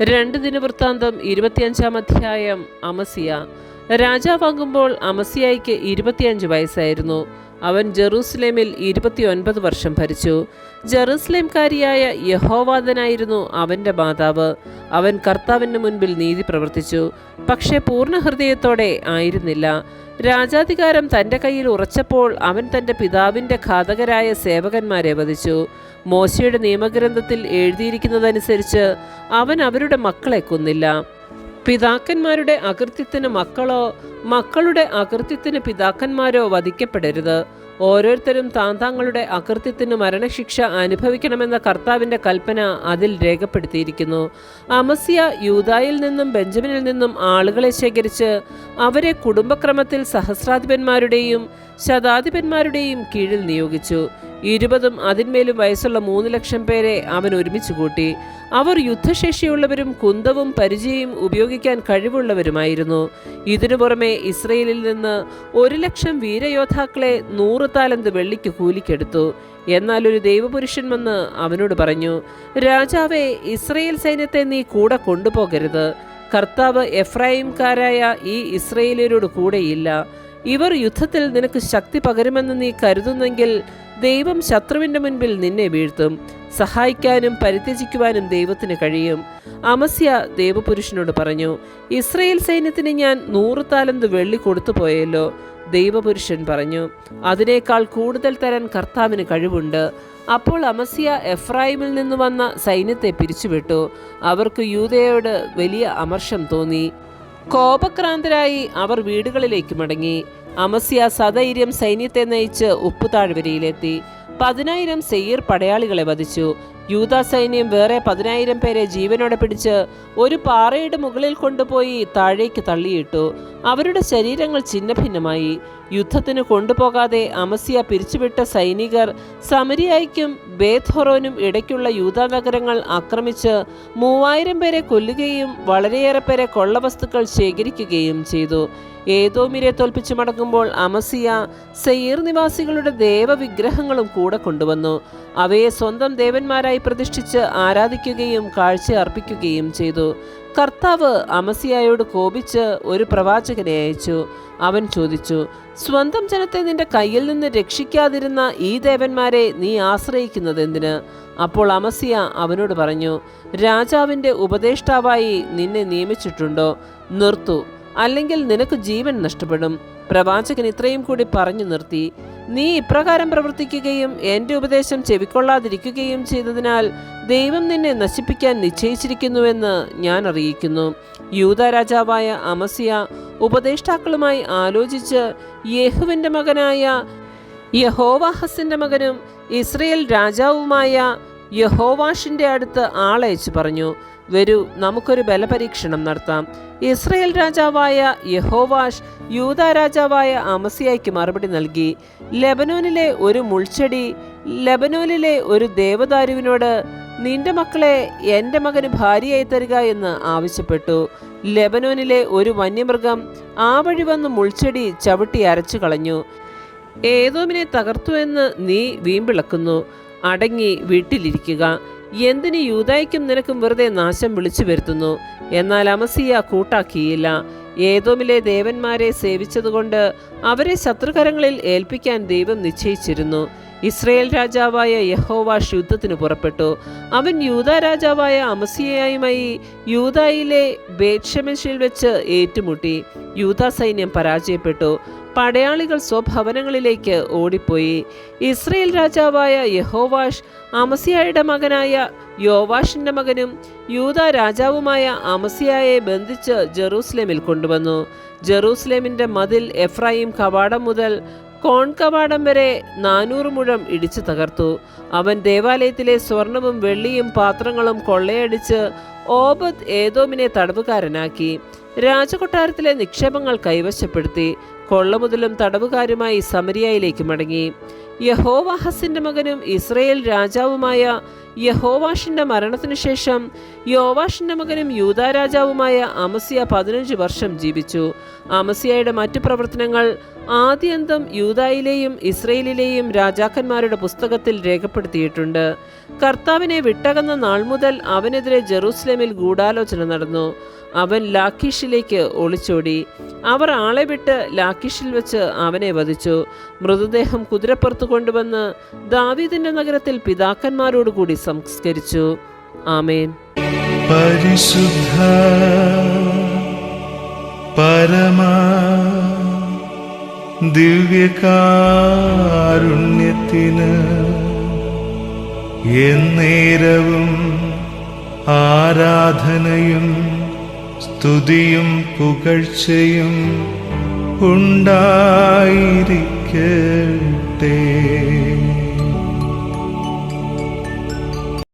രണ്ട് ദിനവൃത്താന്തം ഇരുപത്തിയഞ്ചാം അധ്യായം അമസിയ. രാജാവാകുമ്പോൾ അമസിയായിക്ക് ഇരുപത്തിയഞ്ച് വയസ്സായിരുന്നു. അവൻ ജെറൂസലേമിൽ ഇരുപത്തിയൊൻപത് വർഷം ഭരിച്ചു. ജെറൂസലേംകാരിയായ യഹോവാദനായിരുന്നു അവന്റെ മാതാവ്. അവൻ കർത്താവിന് മുൻപിൽ നീതി പ്രവർത്തിച്ചു. പക്ഷേ പൂർണ ഹൃദയത്തോടെ ആയിരുന്നില്ല. രാജാധികാരം തന്റെ കയ്യിൽ ഉറച്ചപ്പോൾ അവൻ തന്റെ പിതാവിന്റെ ഘാതകരായ സേവകന്മാരെ വധിച്ചു. മോശയുടെ നിയമഗ്രന്ഥത്തിൽ എഴുതിയിരിക്കുന്നതനുസരിച്ച് അവൻ അവരുടെ മക്കളെ കൊന്നില്ല. പിതാക്കന്മാരുടെ അകൃത്യത്തിന് മക്കളോ മക്കളുടെ അകൃത്യത്തിന് പിതാക്കന്മാരോ വധിക്കപ്പെടരുത്. ഓരോരുത്തരും താൻ താങ്കളുടെ അകൃത്യത്തിന് മരണശിക്ഷ അനുഭവിക്കണമെന്ന കർത്താവിന്റെ കൽപ്പന അതിൽ രേഖപ്പെടുത്തിയിരിക്കുന്നു. അമസ്യ യൂതായിൽ നിന്നും ബെഞ്ചമിനിൽ നിന്നും ആളുകളെ ശേഖരിച്ച് അവരെ കുടുംബക്രമത്തിൽ സഹസ്രാധിപന്മാരുടെയും ശതാധിപന്മാരുടെയും കീഴിൽ നിയോഗിച്ചു. ഇരുപതും അതിന്മേലും വയസ്സുള്ള മൂന്ന് ലക്ഷം പേരെ അവൻ ഒരുമിച്ച് കൂട്ടി. അവർ യുദ്ധശേഷിയുള്ളവരും കുന്തവും പരിചയം ഉപയോഗിക്കാൻ കഴിവുള്ളവരുമായിരുന്നു. ഇതിനു പുറമെ ഇസ്രയേലിൽ നിന്ന് ഒരു ലക്ഷം വീരയോദ്ധാക്കളെ നൂറ് താലന്ത് വെള്ളിക്ക് കൂലിക്കെടുത്തു. എന്നാൽ ഒരു ദൈവപുരുഷൻ വന്ന് അവനോട് പറഞ്ഞു രാജാവെ ഇസ്രയേൽ സൈന്യത്തെ നീ കൂടെ കൊണ്ടുപോകരുത്. കർത്താവ് എഫ്രായിംകാരായ ഈ ഇസ്രയേലിയരോട് കൂടെയില്ല. ഇവർ യുദ്ധത്തിൽ നിനക്ക് ശക്തി പകരുമെന്ന് നീ കരുതുന്നെങ്കിൽ ദൈവം ശത്രുവിന്റെ മുൻപിൽ നിന്നെ വീഴ്ത്തും. സഹായിക്കാനും പരിത്യജിക്കുവാനും ദൈവത്തിന് കഴിയും. അമസ്യ ദേവപുരുഷനോട് പറഞ്ഞു ഇസ്രയേൽ സൈന്യത്തിന് ഞാൻ നൂറ് താലന്ത് വെള്ളി കൊടുത്തു പോയല്ലോ. ദൈവപുരുഷൻ പറഞ്ഞു അതിനേക്കാൾ കൂടുതൽ തരാൻ കർത്താവിന് കഴിവുണ്ട്. അപ്പോൾ അമസ്യ എഫ്രൈമിൽ നിന്ന് വന്ന സൈന്യത്തെ പിരിച്ചുവിട്ടു. അവർക്ക് യൂതയോട് വലിയ അമർഷം തോന്നി. കോപക്രാന്തരായി അവർ വീടുകളിലേക്ക് മടങ്ങി. അമസ്യ സധൈര്യം സൈന്യത്തെ നയിച്ച് ഉപ്പുതാഴ്വരയിലെത്തി. പതിനായിരം സെയ്യർ പടയാളികളെ വധിച്ചു. യൂത സൈന്യം വേറെ പതിനായിരം പേരെ ജീവനോടെ പിടിച്ച് ഒരു പാറയുടെ മുകളിൽ കൊണ്ടുപോയി താഴേക്ക് തള്ളിയിട്ടു. അവരുടെ ശരീരങ്ങൾ ഛിന്നഭിന്നമായി. യുദ്ധത്തിന് കൊണ്ടുപോകാതെ അമസിയ പിരിച്ചുവിട്ട സൈനികർ സമരിയായിക്കും ബേത്ത്ഹൊറോനും ഇടയ്ക്കുള്ള യൂത നഗരങ്ങൾ ആക്രമിച്ച് മൂവായിരം പേരെ കൊല്ലുകയും വളരെയേറെ പേരെ കൊള്ളവസ്തുക്കൾ ശേഖരിക്കുകയും ചെയ്തു. ഏതോമിരെ തോൽപ്പിച്ചു മടങ്ങുമ്പോൾ അമസിയ സെയ്യർ നിവാസികളുടെ ദേവവിഗ്രഹങ്ങളും കൂടെ കൊണ്ടുവന്നു. അവയെ സ്വന്തം ദേവന്മാരായി പ്രതിഷ്ഠിച്ച് ആരാധിക്കുകയും കാഴ്ച അർപ്പിക്കുകയും ചെയ്തു. കർത്താവ് അമസിയായോട് കോപിച്ച് ഒരു പ്രവാചകനെ അയച്ചു. അവൻ ചോദിച്ചു സ്വന്തം ജനത്തെ നിന്റെ കയ്യിൽ നിന്ന് രക്ഷിക്കാതിരുന്ന ഈ ദേവന്മാരെ നീ ആശ്രയിക്കുന്നത് എന്തിന്? അപ്പോൾ അമസിയ അവനോട് പറഞ്ഞു രാജാവിന്റെ ഉപദേഷ്ടാവായി നിന്നെ നിയമിച്ചിട്ടുണ്ടോ? നിർത്തു. അല്ലെങ്കിൽ നിനക്ക് ജീവൻ നഷ്ടപ്പെടും. പ്രവാചകൻ ഇത്രയും കൂടി പറഞ്ഞു നിർത്തി. നീ ഇപ്രകാരം പ്രവർത്തിക്കുകയും എന്റെ ഉപദേശം ചെവിക്കൊള്ളാതിരിക്കുകയും ചെയ്തതിനാൽ ദൈവം നിന്നെ നശിപ്പിക്കാൻ നിശ്ചയിച്ചിരിക്കുന്നുവെന്ന് ഞാൻ അറിയിക്കുന്നു. യൂത രാജാവായ അമസിയ ഉപദേഷ്ടാക്കളുമായി ആലോചിച്ച് യേഹുവിന്റെ മകനായ യഹോവാഹസിന്റെ മകനും ഇസ്രയേൽ രാജാവുമായ യഹോവാഷിന്റെ അടുത്ത് ആളയച്ചു പറഞ്ഞു. വരൂ നമുക്കൊരു ബലപരീക്ഷണം നടത്താം. ഇസ്രയേൽ രാജാവായ യഹോവാഷ് യൂത രാജാവായ അമസിയായ്ക്ക് മറുപടി നൽകി. ലെബനോനിലെ ഒരു മുൾച്ചെടി ലെബനോനിലെ ഒരു ദേവദാരുവിനോട് നിന്റെ മക്കളെ എന്റെ മകന് ഭാര്യയായി തരിക എന്ന് ആവശ്യപ്പെട്ടു. ലെബനോനിലെ ഒരു വന്യമൃഗം ആ വഴി വന്ന് മുൾച്ചെടി ചവിട്ടി അരച്ചു കളഞ്ഞു. ഏതോമിനെ തകർത്തു എന്ന് നീ വീമ്പിളക്കുന്നു. അടങ്ങി വീട്ടിലിരിക്കുക. എന്തിന് യൂതായ്ക്കും നിനക്കും വെറുതെ നാശം വിളിച്ചു വരുത്തുന്നു? എന്നാൽ അമസിയ കൂട്ടാക്കിയില്ല. ഏതോമിലെ ദേവന്മാരെ സേവിച്ചതുകൊണ്ട് അവരെ ശത്രുകരങ്ങളിൽ ഏൽപ്പിക്കാൻ ദൈവം നിശ്ചയിച്ചിരുന്നു. ഇസ്രയേൽ രാജാവായ യഹോവ യുദ്ധത്തിന് പുറപ്പെട്ടു. അവൻ യൂത രാജാവായ അമസിയയുമായി യൂതായിലെ ബേക്ഷമിഷിൽ വെച്ച് ഏറ്റുമുട്ടി. യൂത സൈന്യം പരാജയപ്പെട്ടു. പടയാളികൾ സ്വഭവനങ്ങളിലേക്ക് ഓടിപ്പോയി. ഇസ്രയേൽ രാജാവായ യഹോവാഷ് അമസിയായുടെ മകനായ യോവാഷിന്റെ മകനും യൂത രാജാവുമായ അമസിയായെ ബന്ധിച്ച് ജെറൂസലേമിൽ കൊണ്ടുവന്നു. ജെറൂസലേമിന്റെ മതിൽ എഫ്രൈം കവാടം മുതൽ കോൺ കവാടം വരെ നാനൂറ് മുഴം ഇടിച്ചു തകർത്തു. അവൻ ദേവാലയത്തിലെ സ്വർണവും വെള്ളിയും പാത്രങ്ങളും കൊള്ളയടിച്ച് ഓബദ് ഏതോമിനെ തടവുകാരനാക്കി. രാജകൊട്ടാരത്തിലെ നിക്ഷേപങ്ങൾ കൈവശപ്പെടുത്തി. കൊള്ളമുതലും തടവുകാരുമായി സമരിയയിലേക്ക് മടങ്ങി. യഹോവാഹസിന്റെ മകനും ഇസ്രയേൽ രാജാവുമായ യഹോവാഷിന്റെ മരണത്തിനു ശേഷം യോവാഷിന്റെ മകനും യൂദാ രാജാവുമായ അമസിയ പതിനഞ്ച് വർഷം ജീവിച്ചു. അമസിയയുടെ മറ്റു പ്രവർത്തനങ്ങൾ ആദ്യന്തം യൂതായിലെയും ഇസ്രയേലിലെയും രാജാക്കന്മാരുടെ പുസ്തകത്തിൽ രേഖപ്പെടുത്തിയിട്ടുണ്ട്. കർത്താവിനെ വിട്ടകന്ന നാൾ മുതൽ അവനെതിരെ ജെറൂസലേമിൽ ഗൂഢാലോചന നടന്നു. അവൻ ലാഖീഷിലേക്ക് ഒളിച്ചോടി. അവർ ആളെ വിട്ട് ലാഖീഷിൽ വെച്ച് അവനെ വധിച്ചു. മൃതദേഹം കുതിരപ്പുറത്ത് കൊണ്ടുവന്ന് ദാവീദിന്റെ നഗരത്തിൽ പിതാക്കന്മാരോട് കൂടി സംസ്കരിച്ചു. ആമേൻ. പരിശുദ്ധ പരമാ ദിവ്യകാരുണ്യത്തിന് എന്നേരവും ആരാധനയും സ്തുതിയും പുകഴ്ചയും te